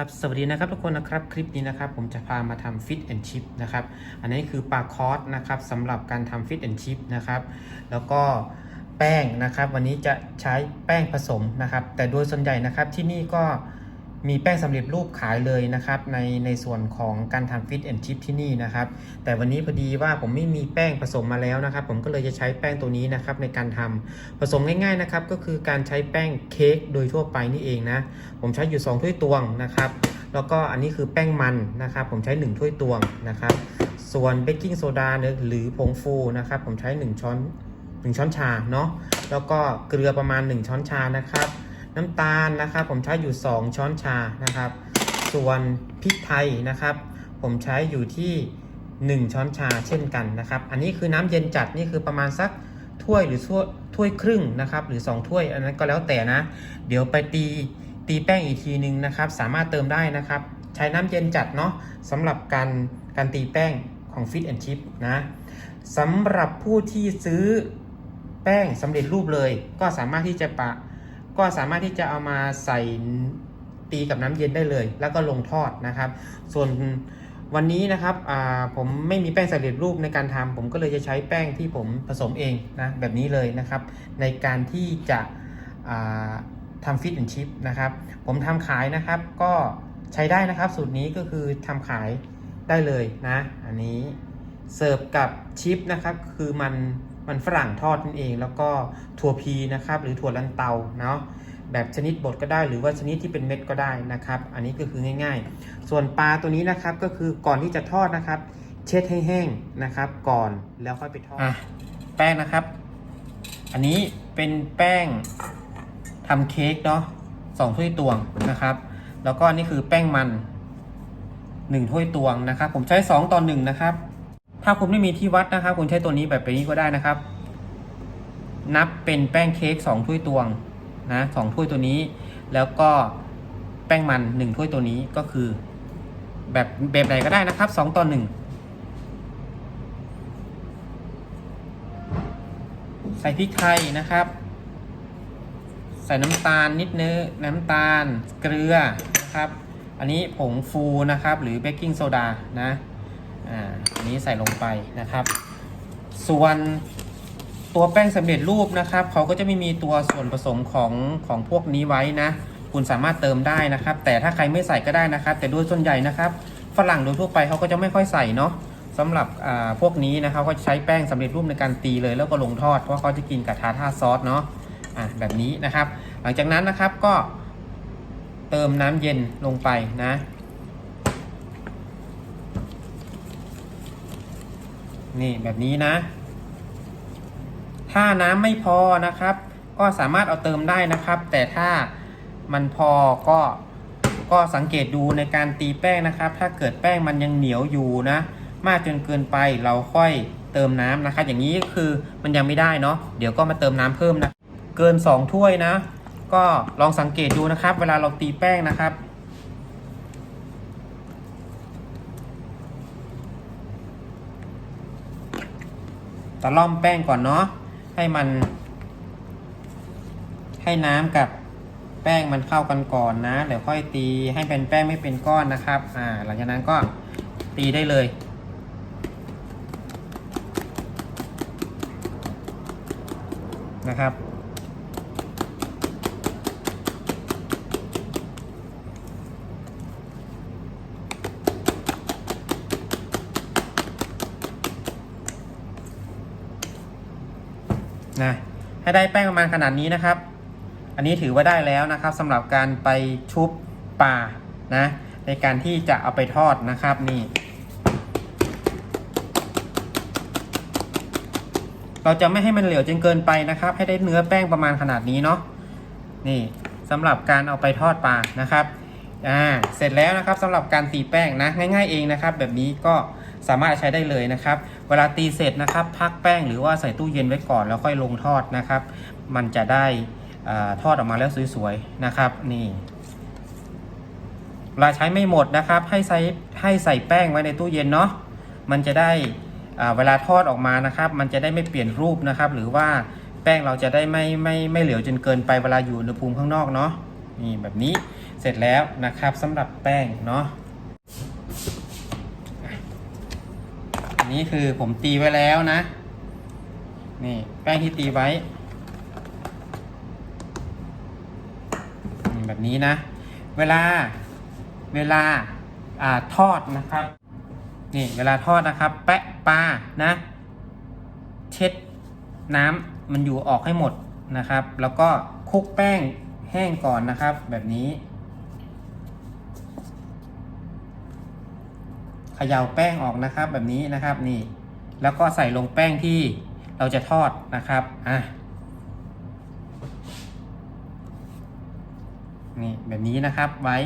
นะครับสวัสดีนะครับทุกคนนะครับคลิปนี้นะครับผมจะพามาทำฟิตแอนชิพนะครับอันนี้คือปลาคอสนะครับสำหรับการทำฟิตแอนชิพนะครับแล้วก็แป้งนะครับ วันนี้จะใช้แป้งผสมนะครับ แต่โดยส่วนใหญ่นะครับที่นี่ก็ มีแป้งสำเร็จรูปขายเลยนะครับในในส่วนของการทำฟิตแอนชิพที่นี่นะครับ แต่วันนี้พอดีว่าผมไม่มีแป้งผสมมาแล้วนะครับ ผมก็เลยจะใช้แป้งตัวนี้นะครับในการทำผสมง่ายๆนะครับก็คือการใช้แป้งเค้กโดยทั่วไปนี่เองนะ ผมใช้อยู่ 2 ถ้วยตวงนะครับ แล้วก็อันนี้คือแป้งมันนะครับ ผมใช้ 1 ถ้วยตวงนะครับ ส่วนเบกกิ้งโซดาหรือผงฟูนะครับ ผมใช้ 1 ช้อน1ช้อนชาเนาะแล้วก็เกลือประมาณ 1 ช้อนชานะครับ น้ำตาลนะครับ ผมใช้อยู่ 2 ช้อนชานะครับ ส่วนพริกไทยนะครับ ผมใช้อยู่ที่ 1 ช้อนชาเช่นกันนะครับ อันนี้คือน้ำเย็นจัดนี่คือประมาณสักถ้วยหรือถ้วยถ้วยครึ่งนะครับ หรือ 2 ถ้วยอันนั้นก็แล้วแต่นะ เดี๋ยวไปตีตีแป้งอีกทีนึงนะครับ สามารถเติมได้นะครับ ใช้น้ำเย็นจัดเนาะสำหรับการการตีแป้งของ Fit and Chip นะสำหรับผู้ที่ซื้อแป้งสำเร็จรูปเลย ก็สามารถที่จะปะ ก็สามารถที่จะเอามาใส่ตีกับน้ำเย็นได้เลย แล้วก็ลงทอดนะครับ ส่วนวันนี้นะครับผมไม่มีแป้งสำเร็จรูปในการทำผมก็เลยจะใช้แป้งที่ผมผสมเองนะแบบนี้เลยนะครับ ในการที่จะอ่าทำฟิตแอนชิพนะครับ ผมทำขายนะครับก็ใช้ได้นะครับ สูตรนี้ก็คือทำขายได้เลยนะ อันนี้เสิร์ฟกับชิปนะครับ คือมัน มันฝรั่งทอดนั่นเอง แล้วก็ถั่วพีนะครับ หรือถั่วลันเตาเนาะแบบชนิดบดก็ได้หรือว่าชนิดที่เป็นเม็ดก็ได้นะครับ อันนี้ก็คือง่าย ๆ ส่วนปลาตัวนี้นะครับก็คือก่อนที่จะทอดนะครับ เช็ดให้แห้งนะครับ ก่อนแล้วค่อยไปทอดอแป้งนะครับ อันนี้เป็นแป้งทำเค้กเนาะสองถ้วยตวงนะครับ แล้วก็นี่คือแป้งมันหนึ่งถ้วยตวงนะครับ ผมใช้สองต่อหนึ่งนะครับ ถ้าคุณไม่มีที่วัดนะครับ คุณใช้ตัวนี้แบบนี้ก็ได้นะครับ นับเป็นแป้งเค้กสองถ้วยตวงนะสองถ้วยตัวนี้ แล้วก็แป้งมันหนึ่งถ้วยตัวนี้ก็คือ แบบแบบไหนก็ได้นะครับสองต่อหนึ่งใส่พริกไทยนะครับ ใส่น้ำตาลนิดนึงน้ำตาลเกลือนะครับ อันนี้ผงฟูนะครับ หรือเบกกิ้งโซดานะ อ่าอันนี้ใส่ลงไปนะครับ ส่วนตัวแป้งสำเร็จรูปนะครับเขาก็จะไม่มีตัวส่วนผสมของของพวกนี้ไว้นะ คุณสามารถเติมได้นะครับ แต่ถ้าใครไม่ใส่ก็ได้นะครับ แต่โดยส่วนใหญ่นะครับฝรั่งโดยทั่วไปเขาก็จะไม่ค่อยใส่เนาะสำหรับอ่าพวกนี้นะครับเขาจะใช้แป้งสำเร็จรูปในการตีเลยแล้วก็ลงทอดเพราะเขาจะกินกับทาท่าซอสเนาะอะแบบนี้นะครับ หลังจากนั้นนะครับก็เติมน้ำเย็นลงไปนะ นี่แบบนี้นะ ถ้าน้ำไม่พอนะครับ ก็สามารถเอาเติมได้นะครับ แต่ถ้ามันพอก็ก็สังเกตดูในการตีแป้งนะครับ ถ้าเกิดแป้งมันยังเหนียวอยู่นะ มากจนเกินไปเราค่อยเติมน้ำนะครับ อย่างนี้คือมันยังไม่ได้เนาะเดี๋ยวก็มาเติมน้ำเพิ่มนะ เกิน 2 ถ้วยนะ ก็ลองสังเกตดูนะครับ เวลาเราตีแป้งนะครับ ตะล่อมแป้งก่อนเนาะให้มัน ให้น้ำกับแป้งมันเข้ากันก่อนนะ เดี๋ยวค่อยตีให้เป็นแป้งไม่เป็นก้อนนะครับ อ่า หลังจากนั้นก็ตีได้เลย นะครับ นะให้ได้แป้งประมาณขนาดนี้นะครับ อันนี้ถือว่าได้แล้วนะครับสำหรับการไปชุบปลานะในการที่จะเอาไปทอดนะครับนี่เราจะไม่ให้มันเหลวจนเกินไปนะครับ ให้ได้เนื้อแป้งประมาณขนาดนี้เนาะนี่สำหรับการเอาไปทอดปลานะครับอ่าเสร็จแล้วนะครับสำหรับการตีแป้งนะง่าย ๆเองนะครับ แบบนี้ก็สามารถใช้ได้เลยนะครับ เวลาตีเสร็จนะครับ พักแป้งหรือว่าใส่ตู้เย็นไว้ก่อนแล้วค่อยลงทอดนะครับ มันจะได้อทอดออกมาแล้วสวยๆนะครับนี่เวลาใช้ไม่หมดนะครับ ให้ใส่ให้ใส่แป้งไว้ในตู้เย็นเนาะมันจะได้เวลาทอดออกมานะครับ มันจะได้ไม่เปลี่ยนรูปนะครับ หรือว่าแป้งเราจะได้ไม่ไม่ไม่เหลวจนเกินไปเวลาอยู่อุณหภูมิข้างนอกเนาะนี่แบบนี้เสร็จแล้วนะครับสำหรับแป้งเนาะ นี้คือผมตีไว้แล้วนะ นี่แป้งที่ตีไว้ แบบนี้นะ เวลาเวลาอ่าทอดนะครับ นี่เวลาทอดนะครับ แปะปลานะ เช็ดน้ำมันอยู่ออกให้หมดนะครับ แล้วก็คลุกแป้งแห้งก่อนนะครับ แบบนี้ ขย่าแป้งออกนะครับ แบบนี้นะครับนี่ แล้วก็ใส่ลงแป้งที่เราจะทอดนะครับอะนี่แบบนี้นะครับไว้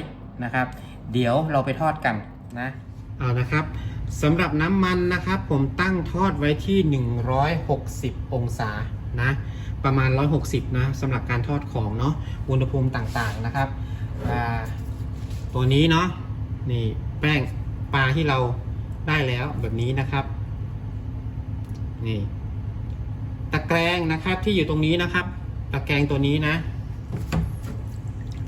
นะครับ เดี๋ยวเราไปทอดกันนะเอานะครับสำหรับน้ำมันนะครับ ผมตั้งทอดไว้ที่ 160 องศานะประมาณ 160 นะสำหรับการทอดของเนาะอุณหภูมิต่างๆนะครับอ่าตัวนี้เนาะนี่แป้ง ปลาที่เราได้แล้วแบบนี้นะครับ นี่ ตะแกรงนะครับที่อยู่ตรงนี้นะครับ ตะแกรงตัวนี้นะ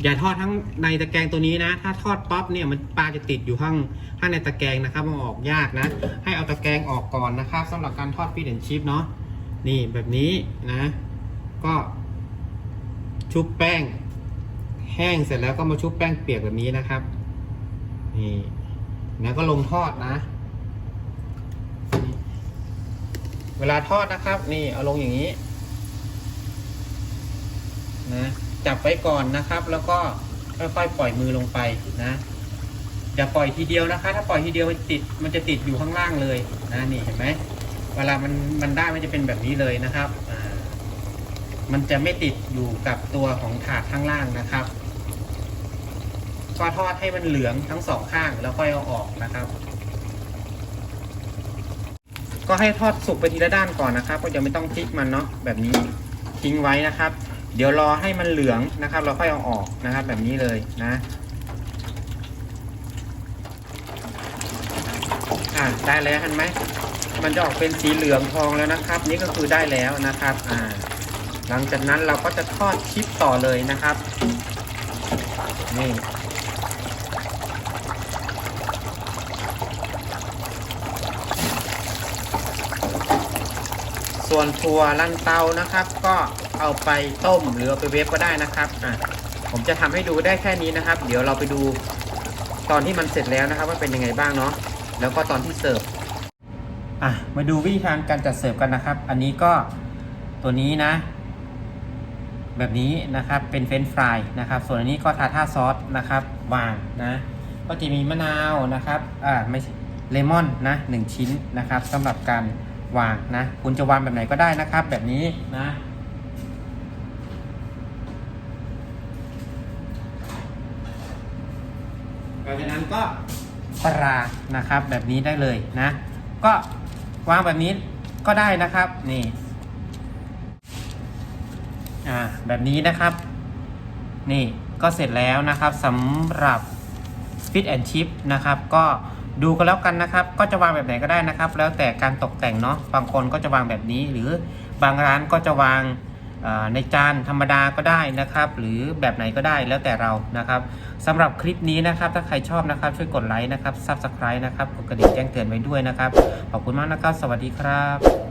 อย่าทอดทั้งในตะแกรงตัวนี้นะ ถ้าทอดป๊อปเนี่ยมันปลาจะติดอยู่ข้างข้างในตะแกรงนะครับมันออกยากนะ ให้เอาตะแกรงออกก่อนนะครับสำหรับการทอดฟิชแอนชิพเนาะนี่แบบนี้นะ ก็ชุบแป้ง แห้งเสร็จแล้วก็มาชุบแป้งเปียกแบบนี้นะครับ นี่ แล้วก็ลงทอดนะ เวลาทอดนะครับ นี่เอาลงอย่างนี้ นะ จับไว้ก่อนนะครับ แล้วก็ค่อยๆปล่อยมือลงไปนะอย่าปล่อยทีเดียวนะคะ ถ้าปล่อยทีเดียวมันติดมันจะติดอยู่ข้างล่างเลยนะนี่เห็นไหมเวลามันมันได้มันจะเป็นแบบนี้เลยนะครับมันจะไม่ติดอยู่กับตัวของถาดข้างล่างนะครับ ก็ทอดให้มันเหลืองทั้งสองข้างแล้วค่อยเอาออกนะครับ ก็ให้ทอดสุกไปทีละด้านก่อนนะครับ ก็จะไม่ต้องพลิกมันเนาะแบบนี้ทิ้งไว้นะครับ เดี๋ยวรอให้มันเหลืองนะครับ เราค่อยเอาออกนะครับ แบบนี้เลยนะอ่าได้แล้วเห็นไหมมันจะออกเป็นสีเหลืองทองแล้วนะครับ นี่ก็คือได้แล้วนะครับอ่าหลังจากนั้นเราก็จะทอดชิปต่อเลยนะครับนี่ ส่วนถั่วลันเตานะครับ ก็เอาไปต้มหรือเอาไปเวฟก็ได้นะครับอะผมจะทำให้ดูได้แค่นี้นะครับ เดี๋ยวเราไปดูตอนที่มันเสร็จแล้วนะครับ ว่าเป็นยังไงบ้างเนาะแล้วก็ตอนที่เสิร์ฟอะมาดูวิธีการการจัดเสิร์ฟกันนะครับ อันนี้ก็ตัวนี้นะ แบบนี้นะครับเป็นเฟรนช์ฟรายนะครับ ส่วนอันนี้ก็ทาท่าซอสนะครับวางนะก็จะมีมะนาวนะครับอ่าไม่เลมอนนะหนึ่งชิ้นนะครับสำหรับการ วางนะ คุณจะวางแบบไหนก็ได้นะครับ แบบนี้นะหลังจากนั้นก็ปลานะครับ แบบนี้ได้เลยนะ ก็วางแบบนี้ก็ได้นะครับนี่อ่าแบบนี้นะครับ นี่ก็เสร็จแล้วนะครับสำหรับ Fit and Chip นะครับก็ ดูกันแล้วกันนะครับ ก็จะวางแบบไหนก็ได้นะครับ แล้วแต่การตกแต่งเนาะบางคนก็จะวางแบบนี้ หรือบางร้านก็จะวางในจานธรรมดาก็ได้นะครับ หรือแบบไหนก็ได้แล้วแต่เรานะครับสำหรับคลิปนี้นะครับ ถ้าใครชอบนะครับ ช่วยกดไลค์นะครับ Subscribe นะครับกดกระดิ่งแจ้งเตือนไว้ด้วยนะครับ ขอบคุณมากนะครับ สวัสดีครับ